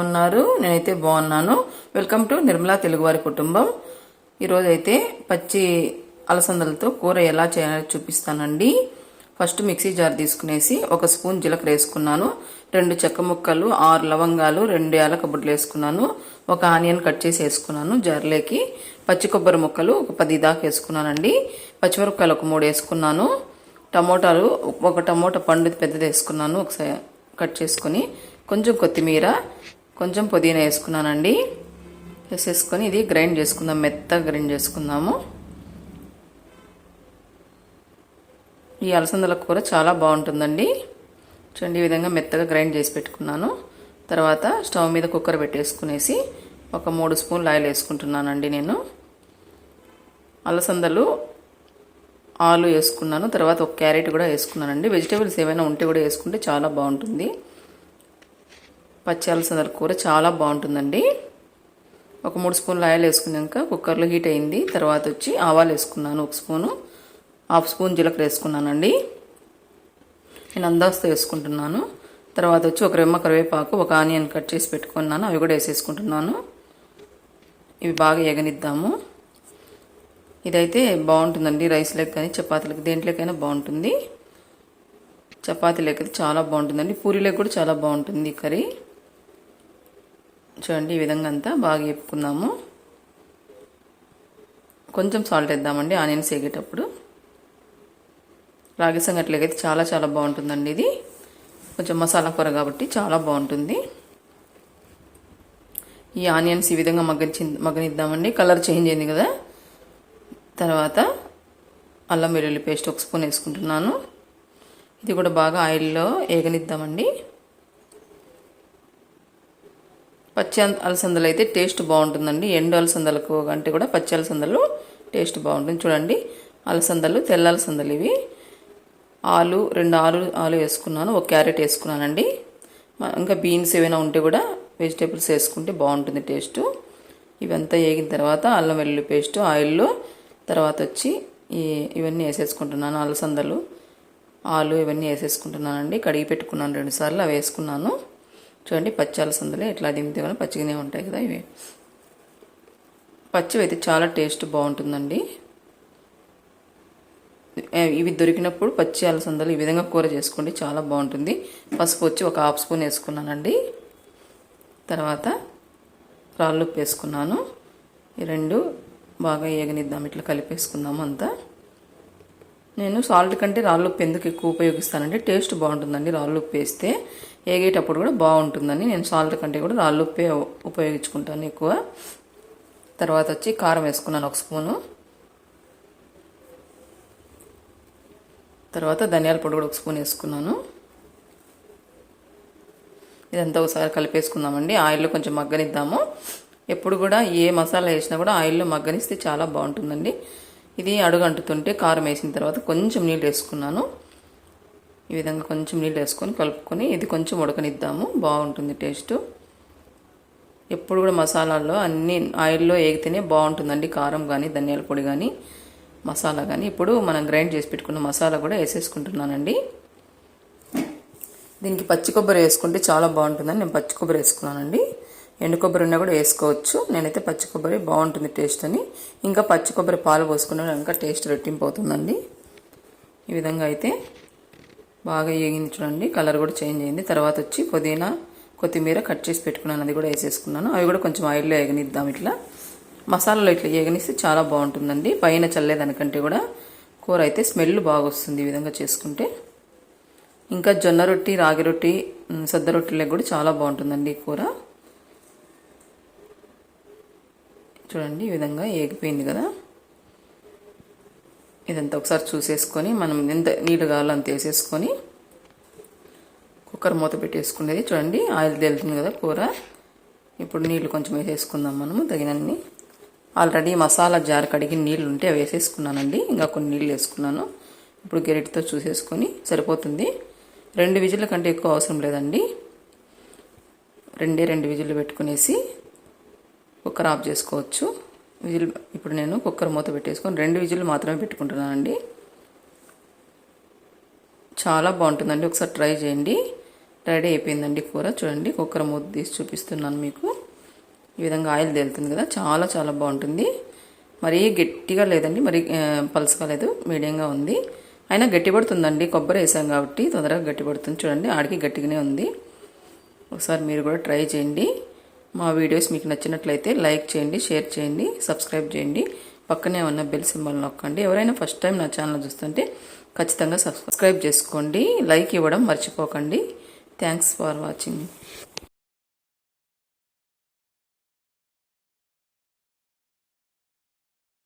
ఉన్నారు? నేనైతే బాగున్నాను. వెల్కమ్ టు నిర్మలా తెలుగువారి కుటుంబం. ఈరోజు అయితే పచ్చి అలసందలతో కూర ఎలా చేయాలో చూపిస్తానండి. ఫస్ట్ మిక్సీ జార్ తీసుకునేసి ఒక స్పూన్ జీలకర్ర వేసుకున్నాను. రెండు చెక్క ముక్కలు ఆరు లవంగాలు రెండు యాలక బుడ్లు వేసుకున్నాను. ఒక ఆనియన్ కట్ చేసి వేసుకున్నాను జార్లోకి. పచ్చి కొబ్బరి ముక్కలు ఒక పది దాకా వేసుకున్నానండి. పచ్చిమిరపకాయలు ఒక మూడు వేసుకున్నాను. టమోటాలు ఒక టమోటా పండు పెద్దది వేసుకున్నాను. ఒకసారి కట్ చేసుకుని కొంచెం కొత్తిమీర కొంచెం పుదీనా వేసుకున్నానండి. వేసేసుకొని ఇది గ్రైండ్ చేసుకుందాం. మెత్తగా గ్రైండ్ చేసుకుందాము. ఈ అలసందల కూర చాలా బాగుంటుందండి. చూడండి ఈ విధంగా మెత్తగా గ్రైండ్ చేసి పెట్టుకున్నాను. తర్వాత స్టవ్ మీద కుక్కర్ పెట్టేసుకునేసి ఒక మూడు స్పూన్లు ఆయిల్ వేసుకుంటున్నానండి నేను. అలసందలు ఆలు వేసుకున్నాను. తర్వాత ఒక క్యారెట్ కూడా వేసుకున్నానండి. వెజిటేబుల్స్ ఏమైనా ఉంటే కూడా వేసుకుంటే చాలా బాగుంటుంది. పచ్చి అలసందల కూర చాలా బాగుంటుందండి. ఒక మూడు స్పూన్లు ఆయిల్ వేసుకున్నాక కుక్కర్లో హీట్ అయింది. తర్వాత వచ్చి ఆవాలు వేసుకున్నాను ఒక స్పూను. హాఫ్ స్పూన్ జీలకర్ర వేసుకున్నానండి. నేను అందాస్తో వేసుకుంటున్నాను. తర్వాత వచ్చి ఒక రెమ్మ కరివేపాకు ఒక ఆనియన్ కట్ చేసి పెట్టుకున్నాను. అవి కూడా వేసేసుకుంటున్నాను. ఇవి బాగా ఎగనిద్దాము. ఇదైతే బాగుంటుందండి రైస్లోకి కానీ చపాతీలకు దేంట్లోకైనా బాగుంటుంది. చపాతీలోకి చాలా బాగుంటుందండి. పూరీలకు కూడా చాలా బాగుంటుంది కర్రీ. చూడండి ఈ విధంగా అంతా బాగా వేపుకున్నాము కొంచెం సాల్ట్ వేద్దామండి ఆనియన్స్ వేగేటప్పుడు రాగి సంగట్లేకైతే చాలా చాలా బాగుంటుందండి ఇది. కొంచెం మసాలా కూర కాబట్టి చాలా బాగుంటుంది. ఈ ఆనియన్స్ ఈ విధంగా మగ్గనిచ్చి మగ్గనిద్దామండి. కలర్ చేంజ్ అయింది కదా. తర్వాత అల్లం వెల్లుల్లి పేస్ట్ ఒక స్పూన్ వేసుకుంటున్నాను. ఇది కూడా బాగా ఆయిల్లో వేగనిద్దామండి పచ్చి అలసందలు అయితే టేస్ట్ బాగుంటుందండి. ఎండు అలసందలకు అంటే కూడా పచ్చి అలసందలు టేస్ట్ బాగుంటుంది. చూడండి అలసందలు తెల్ల అలసందలు ఇవి. ఆలు రెండు ఆలు ఆలు వేసుకున్నాను. ఒక క్యారెట్ వేసుకున్నానండి. ఇంకా బీన్స్ ఏమైనా ఉంటే కూడా వెజిటేబుల్స్ వేసుకుంటే బాగుంటుంది టేస్ట్. ఇవంతా వేగిన తర్వాత అల్లం వెల్లుల్లి పేస్ట్ ఆయిల్లో. తర్వాత వచ్చి ఇవన్నీ వేసేసుకుంటున్నాను. అలసందలు ఆలు ఇవన్నీ వేసేసుకుంటున్నానండి. కడిగి పెట్టుకున్నాను రెండుసార్లు అవి వేసుకున్నాను. చూడండి పచ్చి అలసందలు ఇట్లా దింపితే వల్ల పచ్చిగానే ఉంటాయి కదా ఇవి. పచ్చివి అయితే చాలా టేస్ట్ బాగుంటుందండి. ఇవి దొరికినప్పుడు పచ్చి అలసందలు ఈ విధంగా కూర చేసుకోండి చాలా బాగుంటుంది. పసుపు వచ్చి ఒక హాఫ్ స్పూన్ వేసుకున్నానండి. తర్వాత రాళ్ళు వేసుకున్నాను. ఈ రెండు బాగా ఏగనిద్దాం ఇట్లా కలిపేసుకుందాము అంతా. నేను సాల్ట్ కంటే రాళ్ళుప్పు ఎందుకు ఎక్కువ ఉపయోగిస్తానంటే టేస్ట్ బాగుంటుందండి రాళ్ళుప్పు వేస్తే. ఏగేటప్పుడు కూడా బాగుంటుందని నేను సాల్ట్ కంటే కూడా రాళ్ళుప్పే ఉపయోగించుకుంటాను ఎక్కువ. తర్వాత వచ్చి కారం వేసుకున్నాను ఒక స్పూను. తర్వాత ధనియాల పొడి కూడా ఒక స్పూన్ వేసుకున్నాను. ఇదంతా ఒకసారి కలిపేసుకుందామండి. ఆయిల్లో కొంచెం మగ్గనిద్దాము. ఎప్పుడు కూడా ఏ మసాలా వేసినా కూడా ఆయిల్లో మగ్గనిస్తే చాలా బాగుంటుందండి. ఇది అడుగంటుతుంటే కారం వేసిన తర్వాత కొంచెం నీళ్ళు వేసుకున్నాను. ఈ విధంగా కొంచెం నీళ్ళు వేసుకొని కలుపుకొని ఇది కొంచెం ఉడకనిద్దాము. బాగుంటుంది టేస్ట్. ఎప్పుడు కూడా మసాలాల్లో అన్ని ఆయిల్లో వేగితేనే బాగుంటుందండి కారం కానీ ధనియాల పొడి కానీ మసాలా కానీ ఇప్పుడు మనం గ్రైండ్ చేసి పెట్టుకున్న మసాలా కూడా వేసేసుకుంటున్నానండి. దీనికి పచ్చి కొబ్బరి వేసుకుంటే చాలా బాగుంటుందని నేను పచ్చి కొబ్బరి వేసుకున్నానండి. ఎండు కొబ్బరి ఉన్నా కూడా వేసుకోవచ్చు. నేనైతే పచ్చి కొబ్బరి బాగుంటుంది టేస్ట్ అని. ఇంకా పచ్చి కొబ్బరి పాలు పోసుకున్నా ఇంకా టేస్ట్ రెట్టింపు అవుతుందండి. ఈ విధంగా అయితే బాగా వేగించడండి చూడండి. కలర్ కూడా చేంజ్ అయింది. తర్వాత వచ్చి పుదీనా కొత్తిమీర కట్ చేసి పెట్టుకున్నాను. అది కూడా వేసేసుకున్నాను. అవి కూడా కొంచెం ఆయిల్లో ఎగనిద్దాం ఇట్లా. మసాలాలో ఇట్లా ఏగనిస్తే చాలా బాగుంటుందండి. పైన చల్లేదానికంటే కూడా కూర అయితే స్మెల్ బాగా వస్తుంది ఈ విధంగా చేసుకుంటే. ఇంకా జొన్న రొట్టి రాగి రొట్టి సద్ద రొట్టెలకు కూడా చాలా బాగుంటుందండి ఈ కూర. చూడండి ఈ విధంగా ఏగిపోయింది కదా. ఇదంతా ఒకసారి చూసేసుకొని మనం ఎంత నీళ్ళు కావాలో అంత వేసేసుకొని కుక్కర్ మూత పెట్టేసుకునేది. చూడండి ఆయిల్ తేలుతుంది కదా కూర. ఇప్పుడు నీళ్ళు కొంచెం వేసేసుకుందాం మనము తగినన్ని. ఆల్రెడీ మసాలా జార్ కడిగి నీళ్ళు ఉంటే అవి వేసేసుకున్నానండి. ఇంకా కొన్ని నీళ్ళు వేసుకున్నాను. ఇప్పుడు గెరిటితో చూసేసుకొని సరిపోతుంది. రెండు విజిల్ల కంటే ఎక్కువ అవసరం లేదండి. రెండే రెండు విజిల్లు పెట్టుకునేసి కుక్కర్ ఆఫ్ చేసుకోవచ్చు. విజిల్ ఇప్పుడు నేను కుక్కర్ మూత పెట్టేసుకొని రెండు విజిల్ మాత్రమే పెట్టుకుంటున్నానండి. చాలా బాగుంటుందండి. ఒకసారి ట్రై చేయండి. రెడీ అయిపోయిందండి కూర. చూడండి కుక్కర్ మూత తీసి చూపిస్తున్నాను మీకు. ఈ విధంగా ఆయిల్ తేలుతుంది కదా. చాలా చాలా బాగుంటుంది. మరీ గట్టిగా లేదండి. మరీ పలుసుగా లేదు. మీడియంగా ఉంది. అయినా గట్టిపడుతుందండి. కొబ్బరి వేసాం కాబట్టి తొందరగా గట్టిపడుతుంది. చూడండి ఆడికి గట్టిగానే ఉంది. ఒకసారి మీరు కూడా ట్రై చేయండి. మా వీడియోస్ మీకు నచ్చినట్లయితే లైక్ చేయండి షేర్ చేయండి సబ్స్క్రైబ్ చేయండి. పక్కనే ఉన్న బెల్ సింబల్ నొక్కండి. ఎవరైనా ఫస్ట్ టైం నా ఛానల్ చూస్తుంటే ఖచ్చితంగా సబ్స్క్రైబ్ చేసుకోండి. లైక్ ఇవ్వడం మర్చిపోకండి. Thanks for watching.